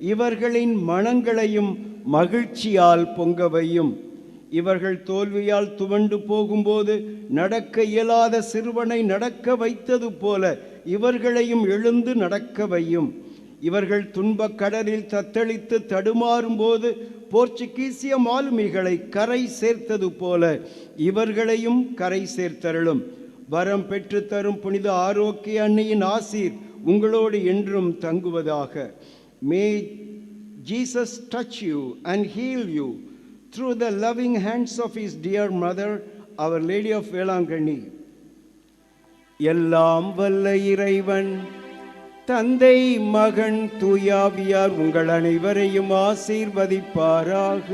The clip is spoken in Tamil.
இவர்களின் மனங்களையும் மகிழ்ச்சியால் பொங்க வையும். இவர்கள் தோல்வியால் துவண்டு போகும்போது நடக்க இயலாத சிறுவனை நடக்க வைத்தது போல இவர்களையும் எழுந்து நடக்க வையும். இவர்கள் துன்பக் கடலில் தத்தளித்து தடுமாறும்போது போர்ச்சுகீசிய மாலுமிகளை கரை சேர்த்தது போல இவர்களையும் கரை சேர்த்தருளும். வரம் பெற்று தரும் புனித ஆரோக்கிய அன்னையின் ஆசீர் உங்களோடு என்றும் தங்குவதாக. May Jesus touch you and heal you through the loving hands of his dear mother, Our Lady of Velangani. எல்லாம் வல்ல இறைவன் தந்தை மகன் தூயாவியார் உங்கள் அனைவரையும் ஆசீர்வதிப்பாராக